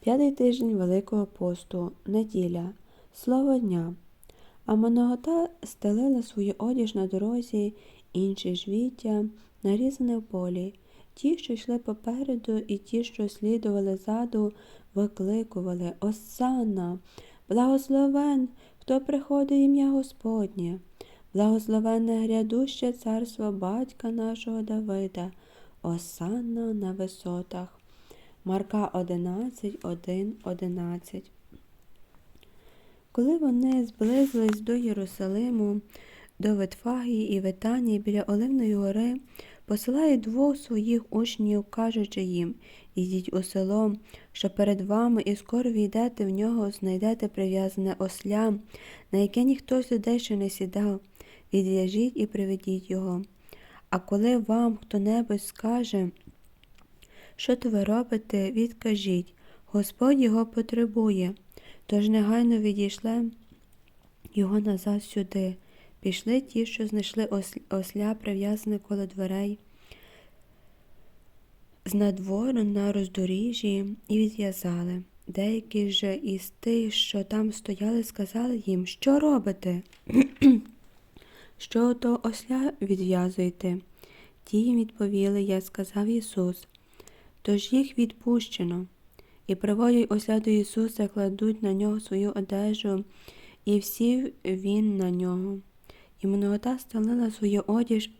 П'ятий тиждень Великого посту, неділя, слово дня. А моногота стелила свою одіж на дорозі, інші ж віття, нарізане в полі. Ті, що йшли попереду, і ті, що слідували ззаду, викликували Осанна, благословен, хто приходить ім'я Господнє, благословенне грядуще царство батька нашого Давида, Осанна на висотах. Марка 11, 1, 11. Коли вони зблизились до Єрусалиму, до Ветфагії і Витанії біля Оливної гори, посилає двох своїх учнів, кажучи їм Ідіть у село, що перед вами, і скоро війдете в нього, знайдете прив'язане осля, на яке ніхто з людей ще не сідав. Відв'яжіть і приведіть його. А коли вам хто-небудь скаже, що то ви робите, відкажіть, Господь його потребує. Тож негайно відійшли його назад сюди. Пішли ті, що знайшли осля, прив'язане коло дверей, з надвору на роздоріжжі і відв'язали. Деякі ж із тих, що там стояли, сказали їм, що робите? що то осля відв'язуєте? Ті їм відповіли, як сказав Ісус. Тож їх відпущено, і приводять осля до Ісуса, кладуть на нього свою одежу, і всів він на нього. І многота стелила свою одіж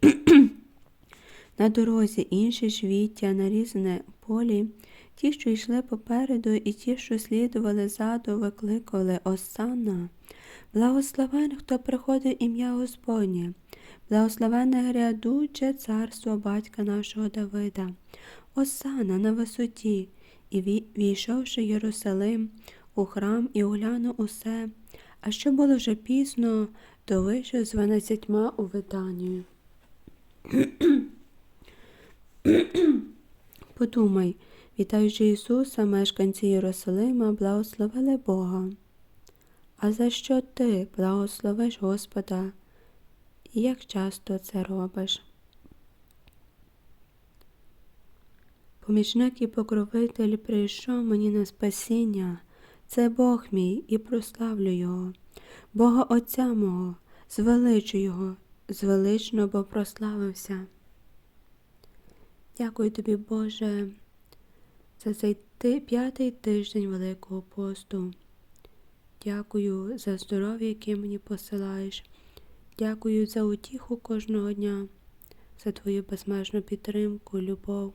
на дорозі, інші ж віття, нарізане полі, ті, що йшли попереду, і ті, що слідували ззаду, викликували Осанна. Благословен, хто приходить ім'я Господнє, благословенне грядуче царство батька нашого Давида, Осана на висоті, і війшовши Єрусалим у храм і оглянув усе, а що було вже пізно, то вийшов з дванадцятьма у Витанію. Подумай, вітаючи Ісуса, мешканці Єрусалима, благословили Бога. А за що ти благословиш Господа? І як часто це робиш? Помічник і покровитель прийшов мені на спасіння, це Бог мій і прославлю Його, Бога Отця мого, звеличу Його, звелично, бо прославився. Дякую тобі, Боже, за цей п'ятий тиждень Великого посту. Дякую за здоров'я, яке мені посилаєш. Дякую за утіху кожного дня, за твою безмежну підтримку, любов.